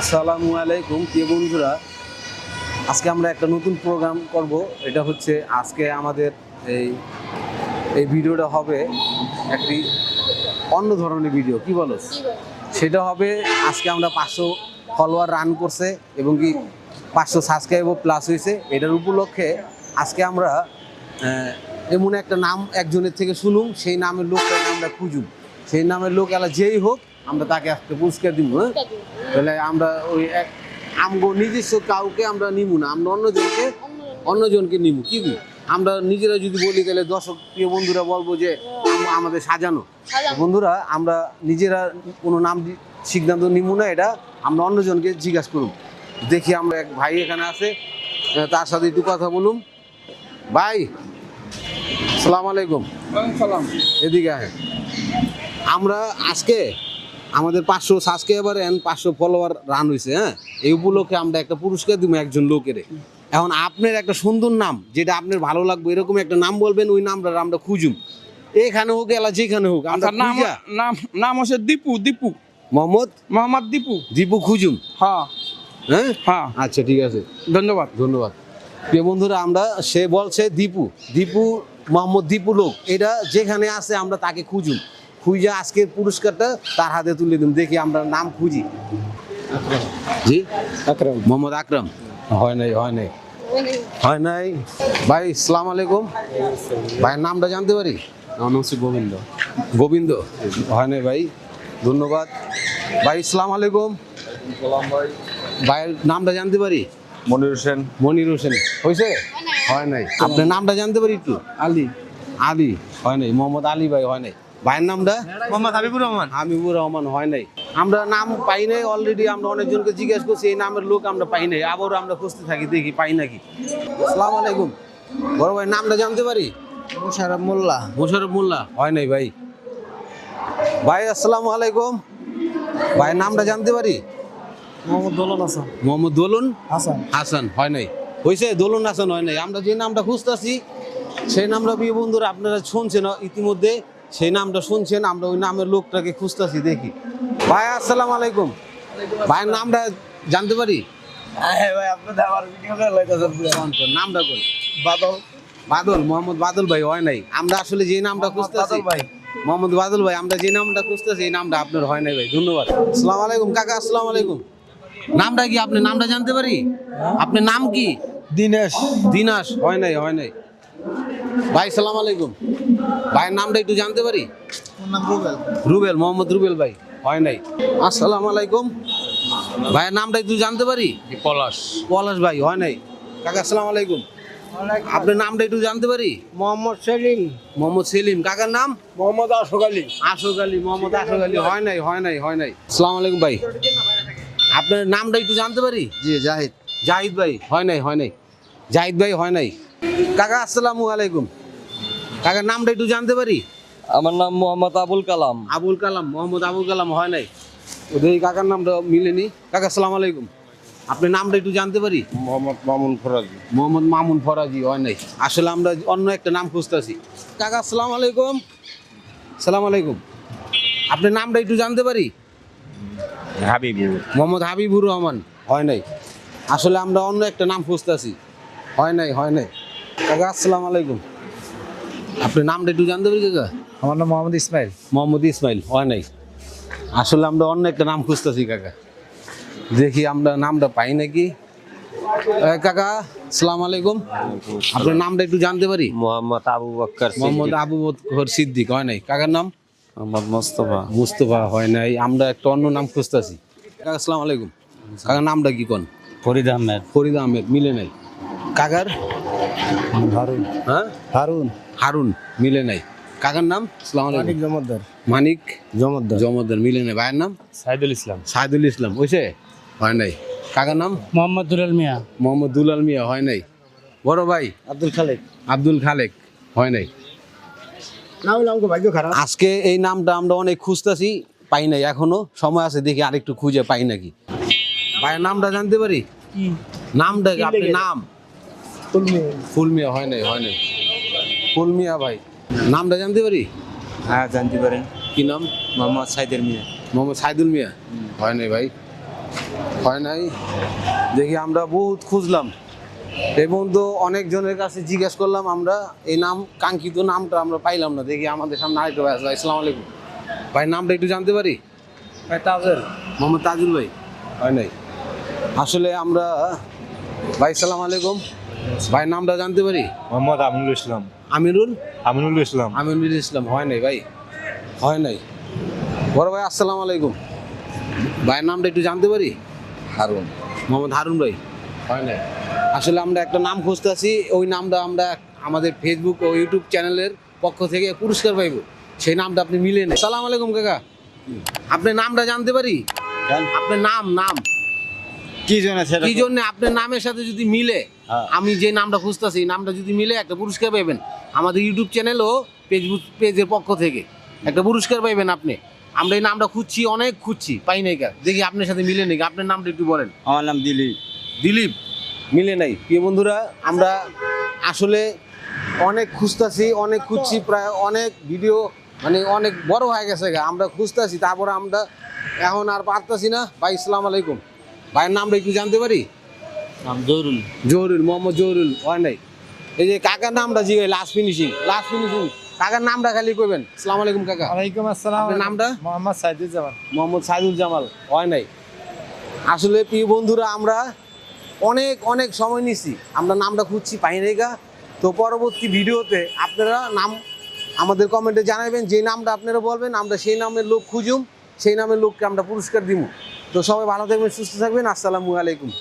আসসালামু আলাইকুম প্রিয় বন্ধুরা। আজকে আমরা একটা নতুন প্রোগ্রাম করব। এটা হচ্ছে আজকে আমাদের এই এই ভিডিওটা হবে একটি অন্য ধরনের ভিডিও। কি বলো? সেটা হবে আজকে আমরা পাঁচশো ফলোয়ার রান করছে এবং কি পাঁচশো সাবস্ক্রাইবও প্লাস হয়েছে। এটার উপলক্ষে আজকে আমরা এমন একটা নাম একজনের থেকে শুনুম সেই নামের লোকটাকে আমরা খুঁজুম সেই নামের লোক এলা যেই হোক আমরা তাকে আজকে পুরস্কার দিব হ্যাঁ? তাহলে আমরা ওই এক আমগো নিজস্ব কাউকে আমরা নিমু না আমরা অন্যজনকে। অন্যজনকে নিমু কি কি? আমরা নিজেরা যদি বলি তাহলে দর্শক প্রিয় বন্ধুরা বলব যে আমাদের সাজানো। বন্ধুরা আমরা নিজেরা কোনো নাম সিদ্ধান্ত নিমু না এটা আমরা অন্যজনকে জিজ্ঞাসা করুন। দেখি আমরা এক ভাই এখানে আছে তার সাথে একটু কথা বলুন। ভাই সালাম আলাইকুম। সালাম। এদিকে আমরা আজকে আমাদের পাঁচশো সাবস্ক্রাইবার এন্ড পাঁচশো ফলোয়ার রান হয়েছে হ্যাঁ? এই উপলক্ষে আমরা একটা পুরস্কার দিব একজন লোকের। এখন আপনার একটা সুন্দর নাম যেটা আপনার ভালো লাগবে এরকম একটা নাম বলবেন ওই নামটা আমরা খুঁজুম। এখানে হোক এলা যেখানে হোক আমরা আচ্ছা নাম নাম নাম হচ্ছে দীপু দীপু। মোহাম্মদ? মোহাম্মদ দীপু। দীপু খুঁজুম। হ্যাঁ। হ্যাঁ? হ্যাঁ। আচ্ছা ঠিক আছে। ধন্যবাদ। ধন্যবাদ। প্রিয় বন্ধুরা আমরা সে বলছে দীপু। দীপু মোহাম্মদ দীপু লোক। এটা যেখানে আছে আমরা তাকে খুঁজুম। খুঁজে আজকের পুরস্কারটা তার হাতে তুলে দিন। দেখি আমরা নাম খুঁজি। জি? আকরাম। মোহাম্মদ আকরাম। হয় নাই হয় নাই। হয় নাই? ভাই সালাম আলাইকুম। ভাইয়ের নামটা জানতে পারি? নাম হচ্ছে গোবিন্দ। গোবিন্দ? হয় নাই ভাই? ধন্যবাদ। ভাই সালাম আলাইকুম। ভাইয়ের নামটা জানতে পারি? মনির হোসেন। মনির হোসেন। হয়েছে হয় নাই। আপনার নামটা জানতে পারি একটু? আলী। আলী। হয় নাই। মোহাম্মদ আলী ভাই হয় নাই। ভাইয়ের নামটা মোহাম্মদ হাবিবুর রহমান। হাবিবুর রহমান হয় নাই। আমরা নাম পাই নাই অলরেডি আমরা অনেকজনকে জিজ্ঞেস করছি এই নামের লোক আমরা পাই নাই আবারও আমরা খুঁজতে থাকি দেখি পাই নাকি। আসসালামু আলাইকুম। বড় ভাই নামটা জানতে পারি? মোশারফ মোল্লা। মোশারফ মোল্লা হয় নাই ভাই। ভাই আসসালামু আলাইকুম। ভাইয়ের নামটা জানতে পারি? মোহাম্মদ দোলন হাসান। মোহাম্মদ দোলন? হাসান। হাসান হয় নাই। হয়েছে দোলন হাসান হয় নাই। আমরা যে নামটা খুঁজতেছি সেই নামটা প্রিয় বন্ধুরা আপনারা শুনছেন ইতিমধ্যে। সেই নামটা শুনছেন আমরা ওই নামের লোকটাকে খুঁজতেছি দেখি। ভাই আসসালামু আলাইকুম। ভাইয়ের নামটা জানতে পারি? হ্যাঁ ভাই আপনাদের আমার ভিডিও করে লাইতেছেন কোন কোন? নামটা বাদল। বাদল মোহাম্মদ বাদল ভাই হয় নাই। আমরা আসলে যে নামটা খুঁজতেছি ভাই। মোহাম্মদ বাদল ভাই আমরা যে নামটা খুঁজতেছি এই নামটা আপনার হয় নাই ভাই ধন্যবাদ। আসসালামু আলাইকুম কাকা আসসালামু আলাইকুম। নামটা কি আপনি নামটা জানতে পারি? আপনার নাম কি? দিনেশ। দিনাস হয় নাই হয় নাই। ভাই সালাম আলাইকুম। ভাইয়ের নামটা একটু জানতে পারি? রুবেল। রুবেল মোহাম্মদ রুবেল ভাই। হয় নাই? আসসালামু আলাইকুম। ভাইয়ের নামটা একটু জানতে পারি? পলাশ। পলাশ ভাই হয় নাই? কাকা আসসালামু আলাইকুম। আপনার নামটা একটু জানতে পারি? মোহাম্মদ সেলিম। মোহাম্মদ সেলিম। কাকার নাম? মোহাম্মদ আশোক আলী। আশোক আলী মোহাম্মদ আশোক আলী। হয় নাই হয় নাই হয় নাই। আসসালামু আলাইকুম ভাই। আপনার নামটা একটু জানতে পারি? জি জাহিদ। জাহিদ ভাই হয় নাই হয় নাই। জাহিদ ভাই হয় নাই। কাকা আসসালামু আলাইকুম। কাকার নামটা একটু জানতে পারি? আমার নাম মোহাম্মদ আবুল কালাম। আবুল কালাম মোহাম্মদ আবুল কালাম হয় নাই? ওদের কাকার নামটা মিলেনি। কাকা আসসালামু আলাইকুম। আপনার নামটা একটু জানতে পারি? মোহাম্মদ মামুন ফরাজি। মোহাম্মদ মামুন ফরাজি হয় নাই? আসলে আমরা অন্য একটা নাম খুঁজতেছি। কাকা আসসালামু আলাইকুম। সালাম আলাইকুম। আপনার নামটা একটু জানতে পারি? হাবিবুর। মোহাম্মদ হাবিবুর রহমান হয় নাই? আসলে আমরা অন্য একটা নাম খুঁজতেছি। হয় নাই হয় নাই? কাকা আসসালামু আলাইকুম। আপনার নামটা একটু জানতে পারি কাকা? আমার নাম মোহাম্মদ ইসমাইল। মোহাম্মদ ইসমাইল হয় নাই? আসলে আমরা অন্য একটা নাম খুঁজতেছি কাকা। দেখি আমরা নামটা পাই নাকি। কাকা সালাম আলাইকুম। আপনার নামটা একটু জানতে পারি? মোহাম্মদ আবু বক্কর মোহাম্মদ আবু বকর সিদ্দিক হয় নাই? কাকার নাম? মোহাম্মদ মোস্তফা। মুস্তফা হয় নাই। আমরা একটা অন্য নাম খুঁজতেছি। কাকা সালাম আলাইকুম। কাকার নামটা কি কোন? ফরিদ আহমেদ। ফরিদ আহমেদ মিলে নাই। কাকার? হারুন। হ্যাঁ? হারুন। হারুন মিলে নাই। কাকার নাম? আলাইকুম। জমদ্দার। মানিক জমদ্দার। জমদ্দার মিলে নাই। ভাইয়ের নাম? সাইদুল ইসলাম। সাইদুল ইসলাম। হয়েছে হয় নাই। কাকার নাম? মোহাম্মদ দুলাল মিয়া। মোহাম্মদ দুলাল মিয়া হয় নাই। বড় ভাই? আব্দুল খালেক। আব্দুল খালেক হয় নাই। আজকে এই নামটা আমরা অনেক খুঁজতেছি পাই নাই। এখনও সময় আছে দেখি আরেকটু খুঁজে পাই নাকি। ভাইয়ের নামটা জানতে পারি? নামটা কি? আপনার নাম? ফুলমিয়া হয় নাই হয় নাই। ফুলমিয়া ভাই। নামটা জানতে পারি? হ্যাঁ জানতে পারেন। কি নাম? মোহাম্মদ সাইদের মিয়া। মোহাম্মদ সাইদুল মিয়া? হয় নাই ভাই। হয় নাই? দেখি আমরা বহুত খুঁজলাম। এবং তো অনেকজনের কাছে জিজ্ঞেস করলাম আমরা এই নাম কাঙ্ক্ষিত নামটা আমরা পাইলাম না। দেখি আমাদের সামনে আরেকটা ভাই আসলো। আসসালামু আলাইকুম। ভাই নামটা একটু জানতে পারি? ভাই তাজেল মোহাম্মদ তাজুল ভাই। হয় নাই? আসলে আমরা ভাই সালাম আলাইকুম। ভাই নামটা জানতে পারি? মোহাম্মদ আমিনুল ইসলাম। আমিরুল আমিনুল ইসলাম। আমিনুল ইসলাম হয় নাই ভাই? হয় নাই। বড় ভাই আসসালামু আলাইকুম। ভাইয়ের নামটা একটু জানতে পারি? হারুন। মোহাম্মদ হারুন ভাই। হয় নাই। আসলে আমরা একটা নাম খুঁজতে আছি ওই নামটা আমরা আমাদের ফেসবুক ও ইউটিউব চ্যানেলের পক্ষ থেকে পুরস্কার পাইব। সেই নামটা আপনি মিলে নেন। সালাম আলাইকুম কাকা। আপনার নামটা জানতে পারি? আপনার নাম নাম। কি জন্য সেটা কি জন্য আপনার নামের সাথে যদি মিলে। আমি যে নামটা খুঁজতেছি নামটা যদি মিলে একটা পুরস্কার পাবেন আমাদের ইউটিউব চ্যানেল ও ফেসবুক পেজের পক্ষ থেকে একটা পুরস্কার পাইবেন আপনি। আমরা এই নামটা খুঁজছি অনেক খুঁজছি পাই নাই কার। দেখি আপনার সাথে মিলে নাকি। আপনার নামটা একটু বলেন। আমার নাম দিলীপ। দিলীপ? মিলে নাই। প্রিয় বন্ধুরা আমরা আসলে অনেক খুঁজতাছি অনেক খুঁজছি প্রায় অনেক ভিডিও মানে অনেক বড় হয়ে গেছে গা। আমরা খুঁজতাছি তারপরে আমরা এখন আর পারতাছি না। ভাই ইসলাম আলাইকুম। ভাইয়ের নামটা একটু জানতে পারি? নাম জরুল জহরুল মোহাম্মদ জহরুল হয় নাই? এই যে কাকার নামটা জিগে লাস্ট ফিনিশিং লাস্ট ফিনিশিং কাকার নামটা খালি কইবেন। আসসালামু আলাইকুম কাকা। ওয়ালাইকুম আসসালাম। আপনার নামটা? মোহাম্মদ সাইদুজ্জামান। মোহাম্মদ সাইদুল জামাল হয় নাই? আসলে প্রিয় বন্ধুরা আমরা অনেক অনেক সময় নিছি। আমরা নামটা খুঁজছি পাই নাই গা। তো পরবর্তী ভিডিওতে আপনারা নাম আমাদের কমেন্টে জানাবেন যে নামটা আপনারা বলবেন আমরা সেই নামের লোক খুঁজুম সেই নামের লোককে আমরা পুরস্কার দিব তো সবাই ভালো থাকবেন সুস্থ থাকবেন। আসসালামু আলাইকুম।